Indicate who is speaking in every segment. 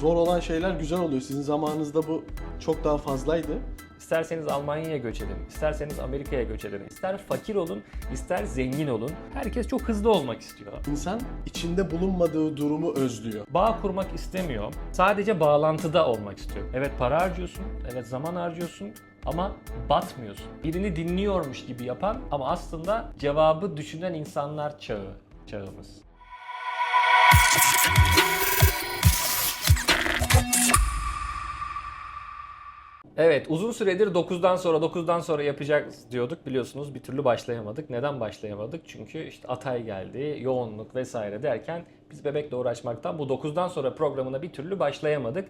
Speaker 1: zor olan şeyler güzel oluyor. Sizin zamanınızda bu çok daha fazlaydı.
Speaker 2: İsterseniz Almanya'ya göç edin, isterseniz Amerika'ya göç edin. İster fakir olun, ister zengin olun. Herkes çok hızlı olmak istiyor.
Speaker 1: İnsan içinde bulunmadığı durumu özlüyor.
Speaker 2: Bağ kurmak istemiyor. Sadece bağlantıda olmak istiyor. Evet para harcıyorsun, evet zaman harcıyorsun ama batmıyorsun. Birini dinliyormuş gibi yapan ama aslında cevabı düşünen insanlar çağı, çağımız. Evet uzun süredir 9'dan sonra 9'dan sonra yapacağız diyorduk biliyorsunuz bir türlü başlayamadık. Neden başlayamadık? Çünkü işte Atay geldi, yoğunluk vesaire derken biz bebekle uğraşmaktan bu 9'dan sonra programına bir türlü başlayamadık.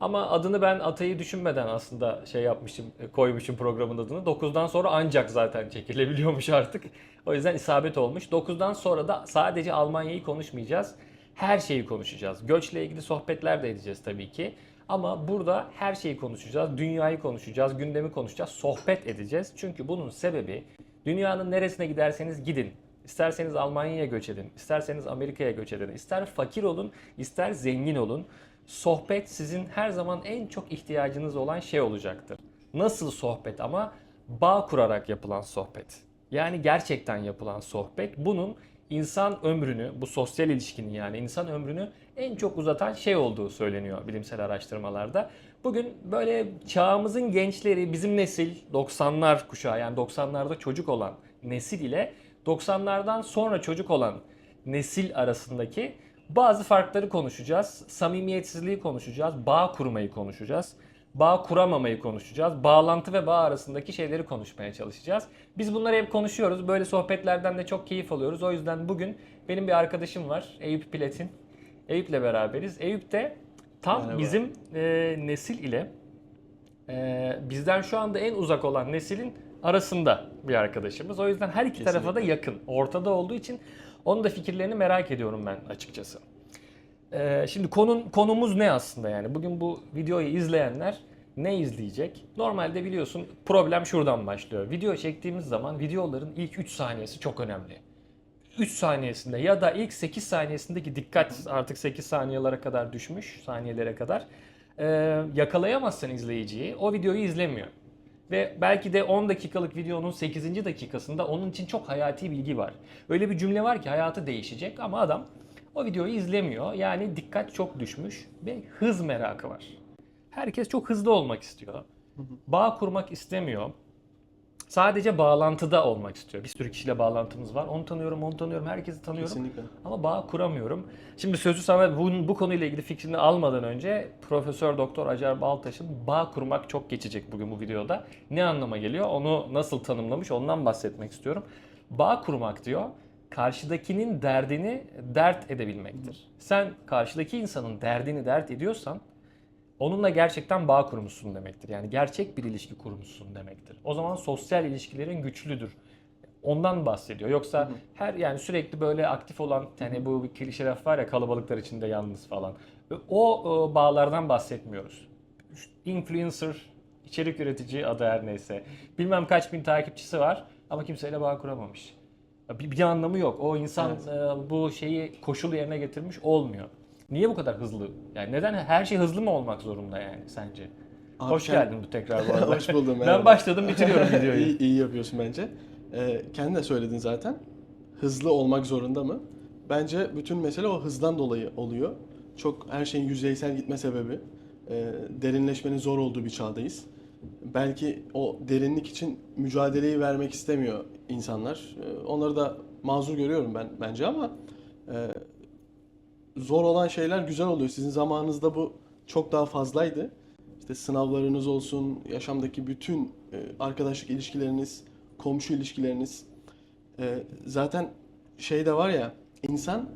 Speaker 2: Ama adını ben Atay'ı düşünmeden aslında şey yapmışım, koymuşum programın adını. 9'dan sonra ancak zaten çekilebiliyormuş artık. O yüzden isabet olmuş. 9'dan sonra da sadece Almanya'yı konuşmayacağız. Her şeyi konuşacağız. Göçle ilgili sohbetler de edeceğiz tabii ki. Ama burada her şeyi konuşacağız, dünyayı konuşacağız, gündemi konuşacağız, sohbet edeceğiz. Çünkü bunun sebebi dünyanın neresine giderseniz gidin. İsterseniz Almanya'ya göç edin, isterseniz Amerika'ya göç edin, ister fakir olun, ister zengin olun. Sohbet sizin her zaman en çok ihtiyacınız olan şey olacaktır. Nasıl sohbet ama bağ kurarak yapılan sohbet. Yani gerçekten yapılan sohbet. Bunun insan ömrünü, bu sosyal ilişkinin yani insan ömrünü en çok uzatan şey olduğu söyleniyor bilimsel araştırmalarda. Bugün böyle çağımızın gençleri, bizim nesil 90'lar kuşağı yani 90'larda çocuk olan nesil ile 90'lardan sonra çocuk olan nesil arasındaki bazı farkları konuşacağız. Samimiyetsizliği konuşacağız, bağ kurmayı konuşacağız bağ kuramamayı konuşacağız. Bağlantı ve bağ arasındaki şeyleri konuşmaya çalışacağız. Biz bunları hep konuşuyoruz. Böyle sohbetlerden de çok keyif alıyoruz. O yüzden bugün benim bir arkadaşım var. Eyüp Platin. Eyüp'le beraberiz. Eyüp de tam
Speaker 1: Merhaba.
Speaker 2: bizim e, nesil ile e, bizden şu anda en uzak olan neslin arasında bir arkadaşımız. O yüzden her iki tarafa da yakın. Ortada olduğu için onun da fikirlerini merak ediyorum ben açıkçası. Ee, şimdi konun konumuz ne aslında yani? Bugün bu videoyu izleyenler ne izleyecek? Normalde biliyorsun problem şuradan başlıyor. Video çektiğimiz zaman videoların ilk 3 saniyesi çok önemli. 3 saniyesinde ya da ilk 8 saniyesindeki dikkat artık 8 saniyelere kadar düşmüş, saniyelere kadar. Ee, yakalayamazsan izleyiciyi o videoyu izlemiyor. Ve belki de 10 dakikalık videonun 8. dakikasında onun için çok hayati bilgi var. Öyle bir cümle var ki hayatı değişecek ama adam o videoyu izlemiyor. Yani dikkat çok düşmüş ve hız merakı var. Herkes çok hızlı olmak istiyor. Bağ kurmak istemiyor. Sadece bağlantıda olmak istiyor. Bir sürü kişiyle bağlantımız var. Onu tanıyorum, onu tanıyorum, herkesi tanıyorum.
Speaker 1: Kesinlikle.
Speaker 2: Ama bağ kuramıyorum. Şimdi sözü sana bu, bu konuyla ilgili fikrini almadan önce Profesör Doktor Acar Baltaş'ın bağ kurmak çok geçecek bugün bu videoda. Ne anlama geliyor? Onu nasıl tanımlamış? Ondan bahsetmek istiyorum. Bağ kurmak diyor karşıdakinin derdini dert edebilmektir. Sen karşıdaki insanın derdini dert ediyorsan onunla gerçekten bağ kurmuşsun demektir. Yani gerçek bir ilişki kurmuşsun demektir. O zaman sosyal ilişkilerin güçlüdür. Ondan bahsediyor. Yoksa her yani sürekli böyle aktif olan hani bu bir klişe laf var ya kalabalıklar içinde yalnız falan. O e, bağlardan bahsetmiyoruz. Influencer, içerik üretici adı her neyse. Bilmem kaç bin takipçisi var ama kimseyle bağ kuramamış. Bir, bir anlamı yok. O insan e, bu şeyi koşul yerine getirmiş olmuyor. Niye bu kadar hızlı? Yani neden her şey hızlı mı olmak zorunda yani sence?
Speaker 1: Abi
Speaker 2: Hoş
Speaker 1: sen-
Speaker 2: geldin bu tekrar bu arada.
Speaker 1: Hoş buldum.
Speaker 2: ben
Speaker 1: merhaba.
Speaker 2: başladım bitiriyorum videoyu.
Speaker 1: iyi, iyi yapıyorsun bence. Ee, kendin de söyledin zaten. Hızlı olmak zorunda mı? Bence bütün mesele o hızdan dolayı oluyor. Çok her şeyin yüzeysel gitme sebebi. e, derinleşmenin zor olduğu bir çağdayız. Belki o derinlik için mücadeleyi vermek istemiyor insanlar. E, onları da mazur görüyorum ben bence ama e, zor olan şeyler güzel oluyor. Sizin zamanınızda bu çok daha fazlaydı. İşte sınavlarınız olsun, yaşamdaki bütün e, arkadaşlık ilişkileriniz, komşu ilişkileriniz. E, zaten şey de var ya, insan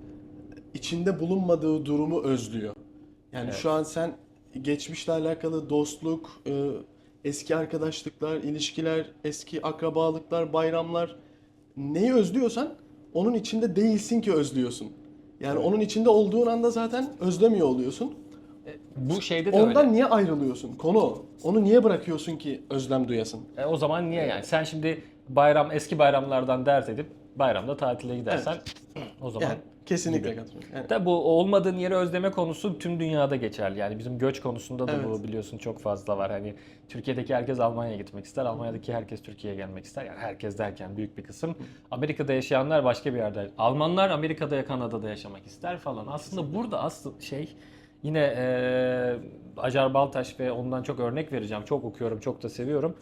Speaker 1: içinde bulunmadığı durumu özlüyor. Yani
Speaker 2: Evet.
Speaker 1: şu an sen geçmişle alakalı dostluk, eski arkadaşlıklar, ilişkiler, eski akrabalıklar, bayramlar neyi özlüyorsan onun içinde değilsin ki özlüyorsun. Yani onun içinde olduğun anda zaten özlemiyor oluyorsun.
Speaker 2: Bu şeyde de
Speaker 1: Ondan
Speaker 2: öyle.
Speaker 1: niye ayrılıyorsun? Konu o. Onu niye bırakıyorsun ki özlem duyasın?
Speaker 2: E, o zaman niye yani? Sen şimdi bayram eski bayramlardan dert edip bayramda tatile gidersen o zaman
Speaker 1: Yani kesinlikle katılıyorum. Yani,
Speaker 2: Tabi bu olmadığın yeri özleme konusu tüm dünyada geçerli. Yani bizim göç konusunda da
Speaker 1: Evet.
Speaker 2: bu biliyorsun çok fazla var. Hani Türkiye'deki herkes Almanya'ya gitmek ister. Almanya'daki herkes Türkiye'ye gelmek ister. Yani herkes derken büyük bir kısım. Amerika'da yaşayanlar başka bir yerde. Almanlar Amerika'da ya Kanada'da yaşamak ister falan. Aslında burada asıl şey yine eee Acar Baltaş ve ondan çok örnek vereceğim. Çok okuyorum, çok da seviyorum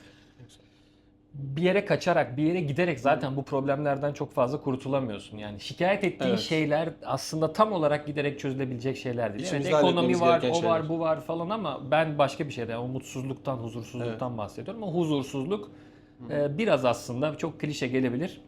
Speaker 2: bir yere kaçarak, bir yere giderek zaten bu problemlerden çok fazla kurtulamıyorsun. Yani şikayet ettiğin
Speaker 1: Evet.
Speaker 2: şeyler aslında tam olarak giderek çözülebilecek şeyler değil. Evet,
Speaker 1: İçimizde
Speaker 2: ekonomi
Speaker 1: halletmemiz
Speaker 2: var, o var,
Speaker 1: şeyler.
Speaker 2: bu var falan ama ben başka bir şeyden, o mutsuzluktan, huzursuzluktan bahsediyorum. O huzursuzluk e, biraz aslında çok klişe gelebilir.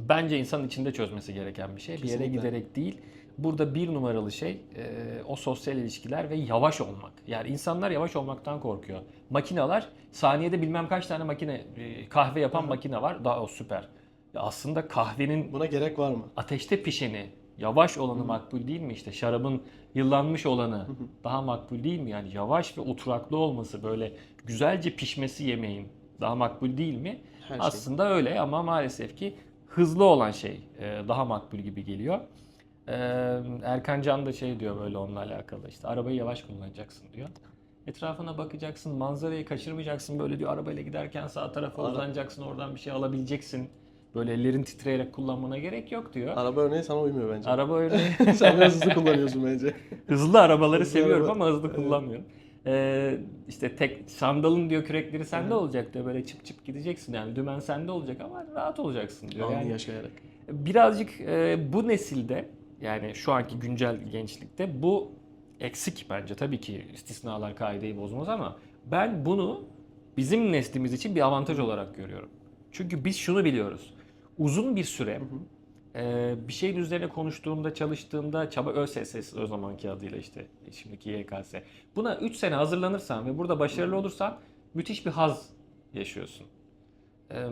Speaker 2: Bence insanın içinde çözmesi gereken bir şey. Bir
Speaker 1: Kesinlikle.
Speaker 2: yere giderek değil. Burada bir numaralı şey e, o sosyal ilişkiler ve yavaş olmak. Yani insanlar yavaş olmaktan korkuyor. Makineler saniyede bilmem kaç tane makine e, kahve yapan makine var. Daha o süper. Ya aslında kahvenin
Speaker 1: buna gerek var mı?
Speaker 2: ateşte pişeni, yavaş olanı makbul değil mi? İşte şarabın yıllanmış olanı daha makbul değil mi? Yani yavaş ve oturaklı olması böyle güzelce pişmesi yemeğin daha makbul değil mi?
Speaker 1: Her şey.
Speaker 2: Aslında öyle ama maalesef ki hızlı olan şey e, daha makbul gibi geliyor. Erkan Can da şey diyor böyle onunla alakalı işte arabayı yavaş kullanacaksın diyor. Etrafına bakacaksın, manzarayı kaçırmayacaksın. Böyle diyor arabayla giderken sağ tarafa
Speaker 1: Ara-
Speaker 2: uzanacaksın, oradan bir şey alabileceksin. Böyle ellerin titreyerek kullanmana gerek yok diyor.
Speaker 1: Araba örneği sana uymuyor bence.
Speaker 2: Araba örneği
Speaker 1: Sen biraz hızlı kullanıyorsun bence.
Speaker 2: hızlı arabaları
Speaker 1: Hızlı
Speaker 2: seviyorum
Speaker 1: araba.
Speaker 2: ama hızlı
Speaker 1: Evet.
Speaker 2: kullanmıyorum. Ee, işte tek sandalın diyor kürekleri sende olacak diyor. Böyle çıp çıp gideceksin yani dümen sende olacak ama rahat olacaksın diyor.
Speaker 1: Anı
Speaker 2: Yani
Speaker 1: yaşayarak.
Speaker 2: birazcık e, bu nesilde yani şu anki güncel gençlikte bu eksik bence. Tabii ki istisnalar kaideyi bozmaz ama ben bunu bizim neslimiz için bir avantaj olarak görüyorum. Çünkü biz şunu biliyoruz. Uzun bir süre e, bir şeyin üzerine konuştuğunda, çalıştığında çaba ÖSS o zamanki adıyla işte şimdiki YKS. Buna 3 sene hazırlanırsan ve burada başarılı olursan müthiş bir haz yaşıyorsun. Ee,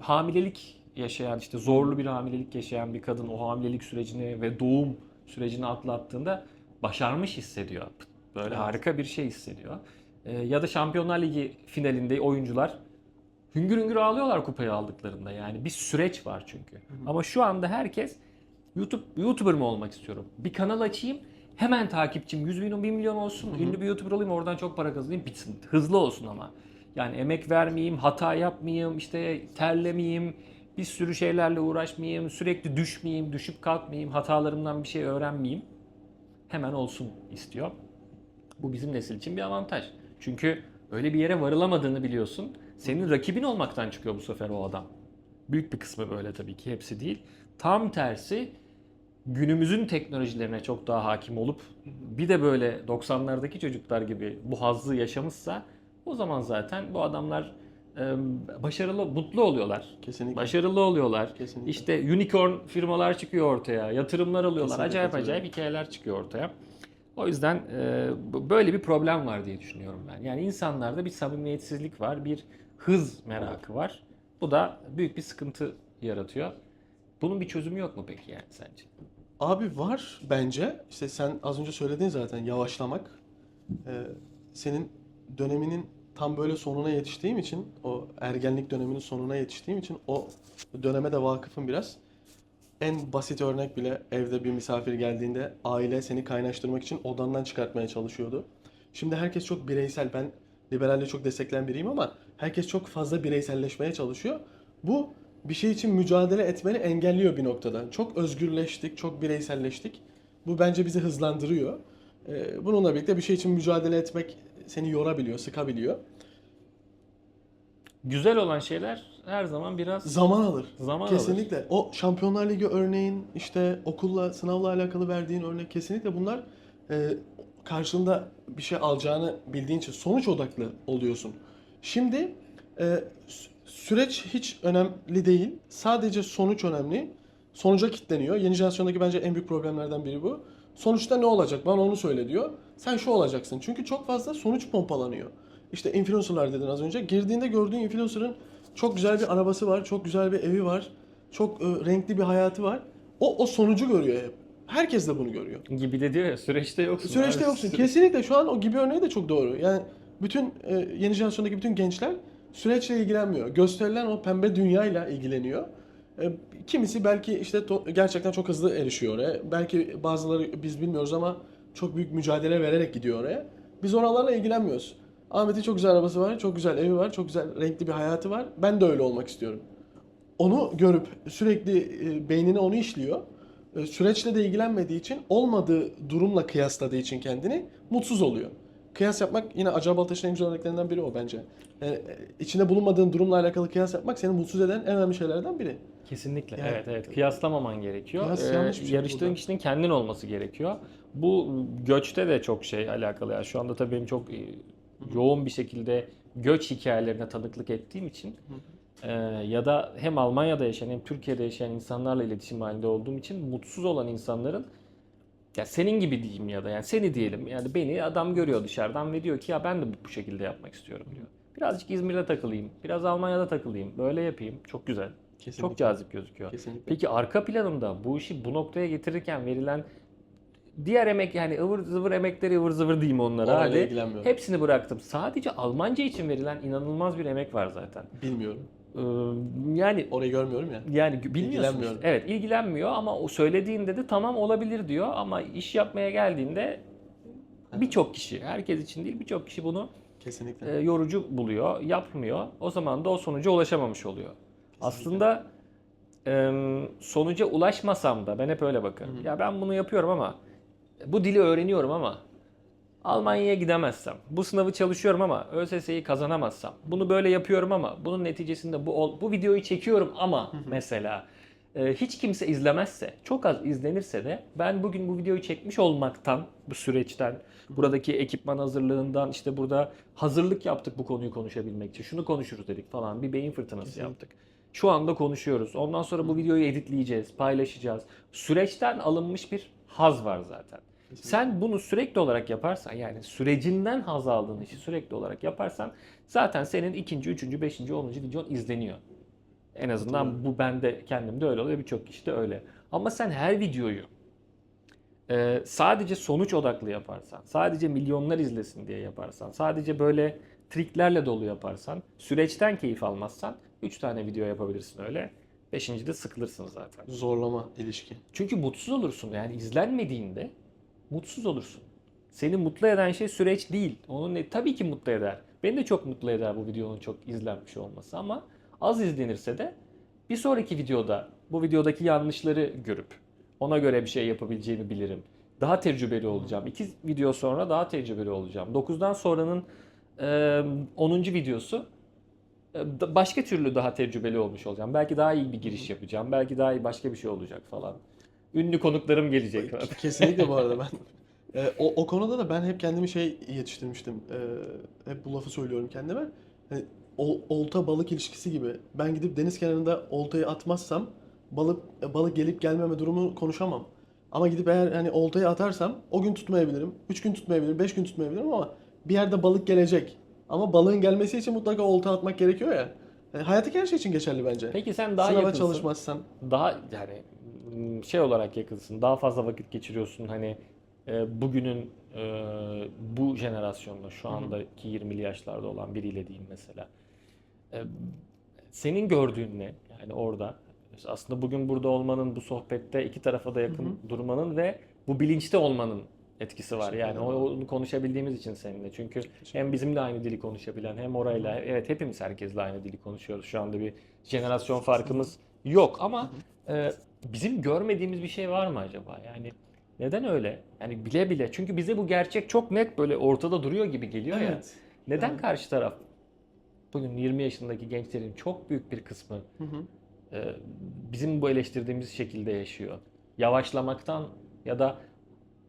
Speaker 2: hamilelik yaşayan işte zorlu bir hamilelik yaşayan bir kadın o hamilelik sürecini ve doğum sürecini atlattığında başarmış hissediyor. Böyle
Speaker 1: Evet.
Speaker 2: harika bir şey hissediyor. Ee, ya da Şampiyonlar Ligi finalinde oyuncular hüngür hüngür ağlıyorlar kupayı aldıklarında. Yani bir süreç var çünkü. Ama şu anda herkes YouTube YouTuber mı olmak istiyorum? Bir kanal açayım, hemen takipçim 100 milyon, 1 milyon olsun, ünlü bir YouTuber olayım, oradan çok para kazanayım, bitsin. Hızlı olsun ama. Yani emek vermeyeyim, hata yapmayayım, işte terlemeyeyim, bir sürü şeylerle uğraşmayayım, sürekli düşmeyeyim, düşüp kalkmayayım, hatalarımdan bir şey öğrenmeyeyim. Hemen olsun istiyor. Bu bizim nesil için bir avantaj. Çünkü öyle bir yere varılamadığını biliyorsun. Senin rakibin olmaktan çıkıyor bu sefer o adam. Büyük bir kısmı böyle tabii ki hepsi değil. Tam tersi günümüzün teknolojilerine çok daha hakim olup bir de böyle 90'lardaki çocuklar gibi bu hazzı yaşamışsa o zaman zaten bu adamlar başarılı, mutlu oluyorlar.
Speaker 1: Kesinlikle.
Speaker 2: Başarılı oluyorlar.
Speaker 1: Kesinlikle.
Speaker 2: İşte unicorn firmalar çıkıyor ortaya, yatırımlar alıyorlar.
Speaker 1: Kesinlikle
Speaker 2: acayip acayip hikayeler çıkıyor ortaya. O yüzden e, böyle bir problem var diye düşünüyorum ben. Yani insanlarda bir samimiyetsizlik var, bir hız merakı var. Bu da büyük bir sıkıntı yaratıyor. Bunun bir çözümü yok mu peki yani sence?
Speaker 1: Abi var bence. İşte sen az önce söyledin zaten yavaşlamak. Ee, senin döneminin tam böyle sonuna yetiştiğim için, o ergenlik döneminin sonuna yetiştiğim için o döneme de vakıfım biraz. En basit örnek bile evde bir misafir geldiğinde aile seni kaynaştırmak için odandan çıkartmaya çalışıyordu. Şimdi herkes çok bireysel. Ben liberalliği çok destekleyen biriyim ama herkes çok fazla bireyselleşmeye çalışıyor. Bu bir şey için mücadele etmeni engelliyor bir noktada. Çok özgürleştik, çok bireyselleştik. Bu bence bizi hızlandırıyor. Ee, bununla birlikte bir şey için mücadele etmek seni yorabiliyor, sıkabiliyor.
Speaker 2: Güzel olan şeyler her zaman biraz
Speaker 1: Zaman alır.
Speaker 2: zaman alır.
Speaker 1: Kesinlikle. O Şampiyonlar Ligi örneğin işte okulla, sınavla alakalı verdiğin örnek kesinlikle bunlar e, karşılığında bir şey alacağını bildiğin için sonuç odaklı oluyorsun. Şimdi e, sü- süreç hiç önemli değil. Sadece sonuç önemli. Sonuca kilitleniyor. Yeni jenerasyondaki bence en büyük problemlerden biri bu. Sonuçta ne olacak? Bana onu söyle diyor. Sen şu olacaksın. Çünkü çok fazla sonuç pompalanıyor. İşte influencerlar dedin az önce. Girdiğinde gördüğün influencer'ın çok güzel bir arabası var, çok güzel bir evi var, çok e, renkli bir hayatı var. O o sonucu görüyor hep. Herkes de bunu görüyor.
Speaker 2: gibi de diyor ya süreçte yoksun.
Speaker 1: Süreçte
Speaker 2: abi.
Speaker 1: yoksun.
Speaker 2: Süre-
Speaker 1: Kesinlikle şu an o gibi örneği de çok doğru. Yani bütün e, yeni jenerasyondaki bütün gençler süreçle ilgilenmiyor. Gösterilen o pembe dünyayla ilgileniyor. E, kimisi belki işte gerçekten çok hızlı erişiyor oraya. Belki bazıları biz bilmiyoruz ama çok büyük mücadele vererek gidiyor oraya. Biz oralarla ilgilenmiyoruz. Ahmet'in çok güzel arabası var, çok güzel evi var, çok güzel renkli bir hayatı var. Ben de öyle olmak istiyorum. Onu görüp sürekli e, beynine onu işliyor. E, Süreçle de ilgilenmediği için olmadığı durumla kıyasladığı için kendini mutsuz oluyor. Kıyas yapmak yine Acaba Baltaş'ın en güzel örneklerinden biri o bence. Yani, içinde bulunmadığın durumla alakalı kıyas yapmak seni mutsuz eden en önemli şeylerden biri.
Speaker 2: Kesinlikle.
Speaker 1: Yani-
Speaker 2: evet evet. Kıyaslamaman gerekiyor.
Speaker 1: Kıyas
Speaker 2: Ee,
Speaker 1: yanlış bir şey
Speaker 2: yarıştığın
Speaker 1: burada.
Speaker 2: kişinin kendin olması gerekiyor. Bu göçte de çok şey alakalı. Yani şu anda tabii benim çok e, yoğun bir şekilde göç hikayelerine tanıklık ettiğim için e, ya da hem Almanya'da yaşayan hem Türkiye'de yaşayan insanlarla iletişim halinde olduğum için mutsuz olan insanların ya senin gibi diyeyim ya da yani seni diyelim yani beni adam görüyor dışarıdan ve diyor ki ya ben de bu şekilde yapmak istiyorum diyor. Birazcık İzmir'de takılayım, biraz Almanya'da takılayım, böyle yapayım. Çok güzel.
Speaker 1: Kesinlikle.
Speaker 2: Çok cazip gözüküyor.
Speaker 1: Kesinlikle.
Speaker 2: Peki arka planında bu işi bu noktaya getirirken verilen diğer emek yani ıvır zıvır emekleri ıvır zıvır diyeyim onlara
Speaker 1: Orayla ilgilenmiyorum.
Speaker 2: Hepsini bıraktım. Sadece Almanca için verilen inanılmaz bir emek var zaten.
Speaker 1: Bilmiyorum.
Speaker 2: Ee, yani
Speaker 1: Orayı görmüyorum ya.
Speaker 2: yani bilmiyorsun. İşte. Evet ilgilenmiyor ama o söylediğinde de tamam olabilir diyor ama iş yapmaya geldiğinde birçok kişi, herkes için değil birçok kişi bunu
Speaker 1: Kesinlikle.
Speaker 2: e, yorucu buluyor, yapmıyor. O zaman da o sonuca ulaşamamış oluyor. Aslında e, sonuca ulaşmasam da ben hep öyle bakarım. Ya ben bunu yapıyorum ama bu dili öğreniyorum ama Almanya'ya gidemezsem, bu sınavı çalışıyorum ama ÖSS'yi kazanamazsam, bunu böyle yapıyorum ama bunun neticesinde bu ol- bu videoyu çekiyorum ama mesela e, hiç kimse izlemezse, çok az izlenirse de ben bugün bu videoyu çekmiş olmaktan, bu süreçten, buradaki ekipman hazırlığından, işte burada hazırlık yaptık bu konuyu konuşabilmek için. Şunu konuşuruz dedik falan. Bir beyin fırtınası
Speaker 1: Kesinlikle.
Speaker 2: yaptık. Şu anda konuşuyoruz. Ondan sonra bu videoyu editleyeceğiz, paylaşacağız. Süreçten alınmış bir haz var zaten. Sen bunu sürekli olarak yaparsan yani sürecinden haz aldığın işi sürekli olarak yaparsan zaten senin ikinci, üçüncü, beşinci, onuncu videon izleniyor. En azından bu bende kendimde öyle oluyor birçok kişi de öyle. Ama sen her videoyu e, sadece sonuç odaklı yaparsan, sadece milyonlar izlesin diye yaparsan, sadece böyle triklerle dolu yaparsan, süreçten keyif almazsan 3 tane video yapabilirsin öyle. Beşinci de sıkılırsın zaten.
Speaker 1: Zorlama ilişki.
Speaker 2: Çünkü mutsuz olursun. Yani izlenmediğinde mutsuz olursun. Seni mutlu eden şey süreç değil. Onu ne, tabii ki mutlu eder. Beni de çok mutlu eder bu videonun çok izlenmiş olması ama az izlenirse de bir sonraki videoda bu videodaki yanlışları görüp ona göre bir şey yapabileceğimi bilirim. Daha tecrübeli olacağım. İki video sonra daha tecrübeli olacağım. 9'dan sonranın e, 10. videosu başka türlü daha tecrübeli olmuş olacağım. Belki daha iyi bir giriş yapacağım. Belki daha iyi başka bir şey olacak falan. Ünlü konuklarım gelecek.
Speaker 1: Kesinlikle bu arada ben. e, o, o konuda da ben hep kendimi şey yetiştirmiştim. E, hep bu lafı söylüyorum kendime. Hani, ol- olta balık ilişkisi gibi. Ben gidip deniz kenarında oltayı atmazsam balık e, balık gelip gelmeme durumu konuşamam. Ama gidip eğer hani oltayı atarsam o gün tutmayabilirim. 3 gün tutmayabilirim, 5 gün tutmayabilirim ama bir yerde balık gelecek. Ama balığın gelmesi için mutlaka olta atmak gerekiyor ya. Yani hayattaki her şey için geçerli bence.
Speaker 2: Peki sen daha
Speaker 1: Sınava
Speaker 2: yakınsın.
Speaker 1: çalışmazsan.
Speaker 2: Daha yani şey olarak yakınsın. Daha fazla vakit geçiriyorsun. Hani e, bugünün e, bu jenerasyonda şu andaki 20'li yaşlarda olan biriyle diyeyim mesela. E, senin gördüğün ne? Yani orada aslında bugün burada olmanın, bu sohbette iki tarafa da yakın durmanın ve bu bilinçte olmanın etkisi var. Yani onu konuşabildiğimiz için seninle. Çünkü hem bizimle aynı dili konuşabilen hem orayla evet hepimiz herkesle aynı dili konuşuyoruz. Şu anda bir jenerasyon farkımız yok ama e, bizim görmediğimiz bir şey var mı acaba? Yani neden öyle? Yani bile bile çünkü bize bu gerçek çok net böyle ortada duruyor gibi geliyor ya.
Speaker 1: Evet.
Speaker 2: Neden
Speaker 1: Yani-
Speaker 2: karşı taraf bugün 20 yaşındaki gençlerin çok büyük bir kısmı
Speaker 1: Hı hı.
Speaker 2: e, bizim bu eleştirdiğimiz şekilde yaşıyor. Yavaşlamaktan ya da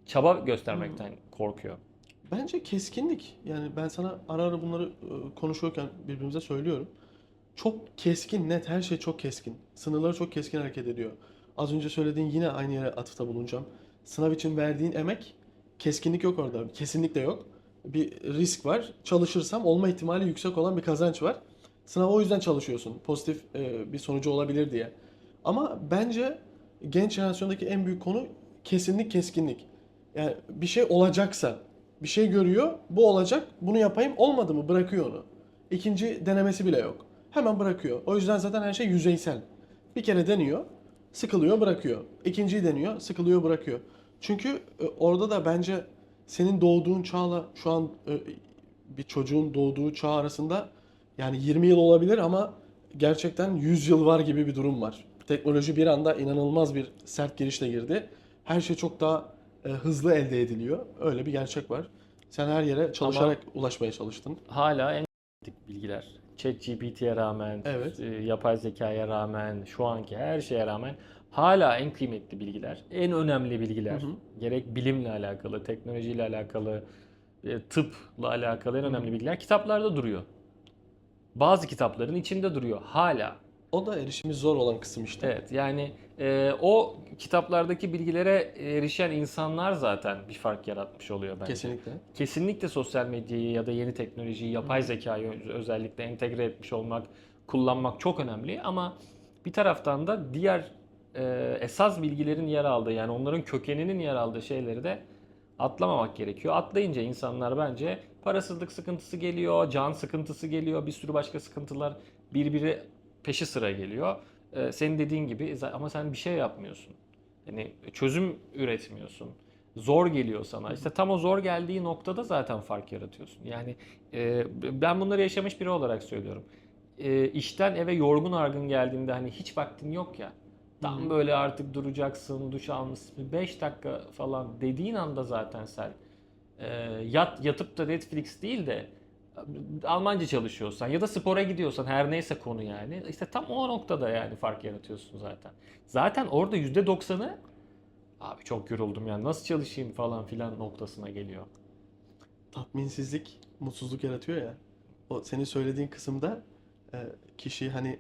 Speaker 2: çaba göstermekten korkuyor.
Speaker 1: Bence keskinlik. Yani ben sana ara ara bunları e, konuşuyorken birbirimize söylüyorum. Çok keskin, net her şey çok keskin. Sınırları çok keskin hareket ediyor. Az önce söylediğin yine aynı yere atıfta bulunacağım. Sınav için verdiğin emek, keskinlik yok orada. Kesinlikle yok. Bir risk var. Çalışırsam olma ihtimali yüksek olan bir kazanç var. Sınava o yüzden çalışıyorsun. Pozitif e, bir sonucu olabilir diye. Ama bence genç jenerasyondaki en büyük konu kesinlik, keskinlik. Yani bir şey olacaksa, bir şey görüyor, bu olacak, bunu yapayım, olmadı mı bırakıyor onu. İkinci denemesi bile yok. Hemen bırakıyor. O yüzden zaten her şey yüzeysel. Bir kere deniyor, sıkılıyor, bırakıyor. İkinciyi deniyor, sıkılıyor, bırakıyor. Çünkü e, orada da bence senin doğduğun çağla şu an e, bir çocuğun doğduğu çağ arasında yani 20 yıl olabilir ama gerçekten 100 yıl var gibi bir durum var. Teknoloji bir anda inanılmaz bir sert girişle girdi. Her şey çok daha e, hızlı elde ediliyor. Öyle bir gerçek var. Sen her yere çalışarak ulaşmaya çalıştın.
Speaker 2: Hala en bilgiler. ChatGPT'ye rağmen,
Speaker 1: Evet.
Speaker 2: e, yapay zekaya rağmen, şu anki her şeye rağmen hala en kıymetli bilgiler, en önemli bilgiler.
Speaker 1: Hı hı.
Speaker 2: Gerek bilimle alakalı, teknolojiyle alakalı, e, tıpla alakalı en önemli bilgiler kitaplarda duruyor. Bazı kitapların içinde duruyor hala.
Speaker 1: O da erişimi zor olan kısım işte.
Speaker 2: Evet yani e, o kitaplardaki bilgilere erişen insanlar zaten bir fark yaratmış oluyor bence.
Speaker 1: Kesinlikle.
Speaker 2: Kesinlikle sosyal medyayı ya da yeni teknolojiyi, yapay zekayı özellikle entegre etmiş olmak, kullanmak çok önemli ama bir taraftan da diğer e, esas bilgilerin yer aldığı yani onların kökeninin yer aldığı şeyleri de atlamamak gerekiyor. Atlayınca insanlar bence parasızlık sıkıntısı geliyor, can sıkıntısı geliyor, bir sürü başka sıkıntılar birbiri peşi sıra geliyor. E, senin dediğin gibi ama sen bir şey yapmıyorsun. Yani çözüm üretmiyorsun. Zor geliyor sana. İşte tam o zor geldiği noktada zaten fark yaratıyorsun. Yani e, ben bunları yaşamış biri olarak söylüyorum. E, işten eve yorgun argın geldiğinde hani hiç vaktin yok ya. Tam böyle artık duracaksın, duş almışsın. 5 dakika falan dediğin anda zaten sen e, yat yatıp da Netflix değil de Almanca çalışıyorsan ya da spora gidiyorsan her neyse konu yani. işte tam o noktada yani fark yaratıyorsun zaten. Zaten orada %90'ı abi çok yoruldum yani nasıl çalışayım falan filan noktasına geliyor.
Speaker 1: Tatminsizlik, mutsuzluk yaratıyor ya. O senin söylediğin kısımda e, kişi hani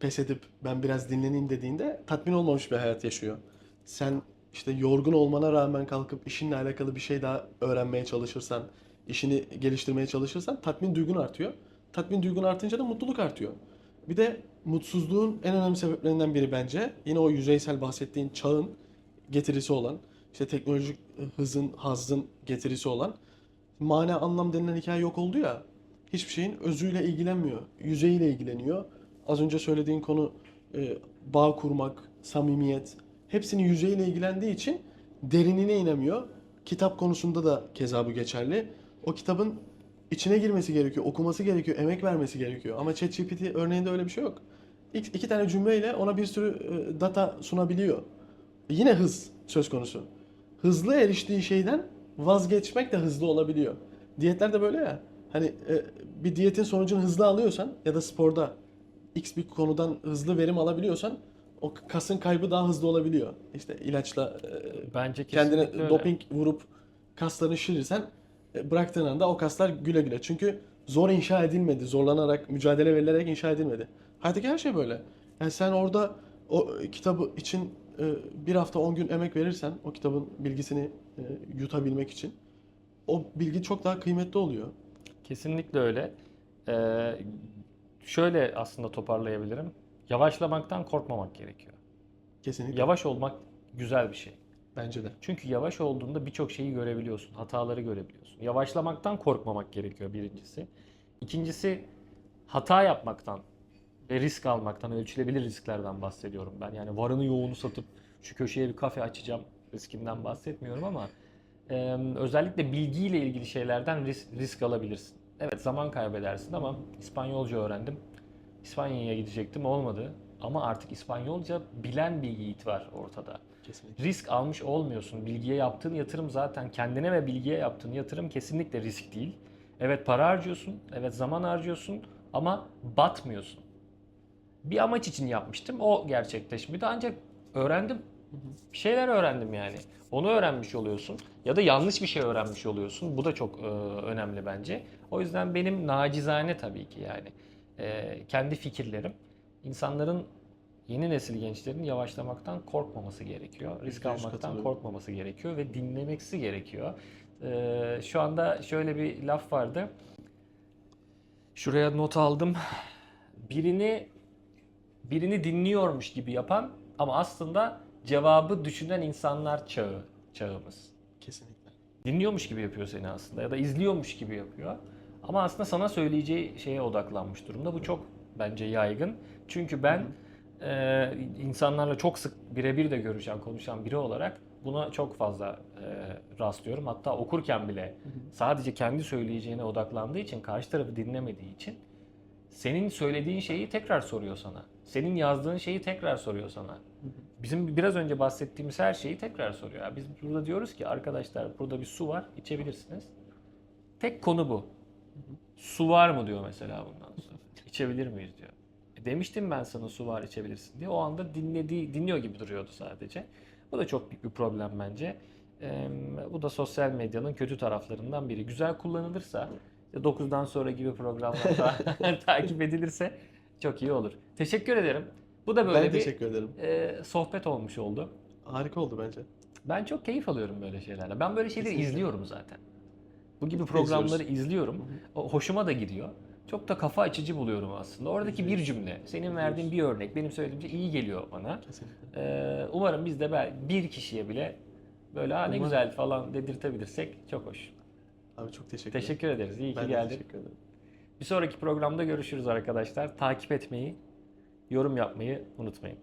Speaker 1: pes edip ben biraz dinleneyim dediğinde tatmin olmamış bir hayat yaşıyor. Sen işte yorgun olmana rağmen kalkıp işinle alakalı bir şey daha öğrenmeye çalışırsan, işini geliştirmeye çalışırsan tatmin duygun artıyor. Tatmin duygun artınca da mutluluk artıyor. Bir de mutsuzluğun en önemli sebeplerinden biri bence yine o yüzeysel bahsettiğin çağın getirisi olan, işte teknolojik hızın, hazzın getirisi olan mana anlam denilen hikaye yok oldu ya. Hiçbir şeyin özüyle ilgilenmiyor. Yüzeyiyle ilgileniyor. Az önce söylediğin konu e, bağ kurmak, samimiyet. Hepsinin yüzeyiyle ilgilendiği için derinine inemiyor. Kitap konusunda da keza bu geçerli. O kitabın içine girmesi gerekiyor, okuması gerekiyor, emek vermesi gerekiyor. Ama ChatGPT örneğinde öyle bir şey yok. İki, iki tane cümleyle ona bir sürü e, data sunabiliyor. Yine hız söz konusu. Hızlı eriştiği şeyden vazgeçmek de hızlı olabiliyor. Diyetler de böyle ya. Hani e, bir diyetin sonucunu hızlı alıyorsan ya da sporda X bir konudan hızlı verim alabiliyorsan o kasın kaybı daha hızlı olabiliyor. İşte ilaçla e,
Speaker 2: Bence
Speaker 1: kendine
Speaker 2: öyle.
Speaker 1: doping vurup kaslarını şişirirsen bıraktığın anda o kaslar güle güle. Çünkü zor inşa edilmedi. Zorlanarak, mücadele verilerek inşa edilmedi. Hayattaki her şey böyle. Yani sen orada o kitabı için e, bir hafta 10 gün emek verirsen o kitabın bilgisini e, yutabilmek için o bilgi çok daha kıymetli oluyor.
Speaker 2: Kesinlikle öyle. Ee, şöyle aslında toparlayabilirim. Yavaşlamaktan korkmamak gerekiyor.
Speaker 1: Kesinlikle.
Speaker 2: Yavaş olmak güzel bir şey.
Speaker 1: Bence de.
Speaker 2: Çünkü yavaş olduğunda birçok şeyi görebiliyorsun, hataları görebiliyorsun. Yavaşlamaktan korkmamak gerekiyor birincisi. İkincisi hata yapmaktan ve risk almaktan, ölçülebilir risklerden bahsediyorum ben. Yani varını yoğunu satıp şu köşeye bir kafe açacağım riskinden bahsetmiyorum ama e, özellikle bilgiyle ilgili şeylerden risk, risk alabilirsin. Evet zaman kaybedersin ama İspanyolca öğrendim. İspanya'ya gidecektim olmadı. Ama artık İspanyolca bilen bir yiğit var ortada
Speaker 1: Kesinlikle.
Speaker 2: risk almış olmuyorsun. Bilgiye yaptığın yatırım zaten kendine ve bilgiye yaptığın yatırım kesinlikle risk değil. Evet para harcıyorsun, evet zaman harcıyorsun ama batmıyorsun. Bir amaç için yapmıştım, o gerçekleşmedi ancak öğrendim. Bir şeyler öğrendim yani. Onu öğrenmiş oluyorsun ya da yanlış bir şey öğrenmiş oluyorsun. Bu da çok e, önemli bence. O yüzden benim nacizane tabii ki yani e, kendi fikirlerim insanların yeni nesil gençlerin yavaşlamaktan korkmaması gerekiyor. Risk almaktan korkmaması gerekiyor ve dinlemeksi gerekiyor. Ee, şu anda şöyle bir laf vardı. Şuraya not aldım. Birini birini dinliyormuş gibi yapan ama aslında cevabı düşünen insanlar çağı çağımız.
Speaker 1: Kesinlikle.
Speaker 2: Dinliyormuş gibi yapıyor seni aslında ya da izliyormuş gibi yapıyor. Ama aslında sana söyleyeceği şeye odaklanmış durumda. Bu çok bence yaygın. Çünkü ben e, insanlarla çok sık birebir de görüşen, konuşan biri olarak buna çok fazla e, rastlıyorum. Hatta okurken bile sadece kendi söyleyeceğine odaklandığı için, karşı tarafı dinlemediği için senin söylediğin şeyi tekrar soruyor sana. Senin yazdığın şeyi tekrar soruyor sana. Bizim biraz önce bahsettiğimiz her şeyi tekrar soruyor. Biz burada diyoruz ki arkadaşlar burada bir su var, içebilirsiniz. Tek konu bu. Su var mı diyor mesela bundan sonra. İçebilir miyiz diyor. Demiştim ben sana su var içebilirsin diye. O anda dinlediği, dinliyor gibi duruyordu sadece. Bu da çok büyük bir problem bence. Ee, bu da sosyal medyanın kötü taraflarından biri. Güzel kullanılırsa, işte 9'dan sonra gibi programlar ta- takip edilirse çok iyi olur. Teşekkür ederim. Bu da böyle
Speaker 1: ben
Speaker 2: bir
Speaker 1: teşekkür ederim.
Speaker 2: e, sohbet olmuş oldu.
Speaker 1: Harika oldu bence.
Speaker 2: Ben çok keyif alıyorum böyle şeylerle. Ben böyle şeyleri
Speaker 1: Kesinlikle.
Speaker 2: izliyorum zaten. Bu gibi programları
Speaker 1: izliyoruz.
Speaker 2: izliyorum. O hoşuma da gidiyor. Çok da kafa açıcı buluyorum aslında. Oradaki bir cümle, senin verdiğin bir örnek, benim söylediğim şey iyi geliyor bana.
Speaker 1: Kesinlikle.
Speaker 2: Ee, umarım biz de bel- bir kişiye bile böyle ha ne
Speaker 1: Umarım.
Speaker 2: güzel falan dedirtebilirsek çok hoş.
Speaker 1: Abi çok teşekkür ederim.
Speaker 2: Teşekkür ederiz. İyi ki
Speaker 1: Ben de
Speaker 2: geldin.
Speaker 1: teşekkür ederim.
Speaker 2: Bir sonraki programda görüşürüz arkadaşlar. Takip etmeyi, yorum yapmayı unutmayın.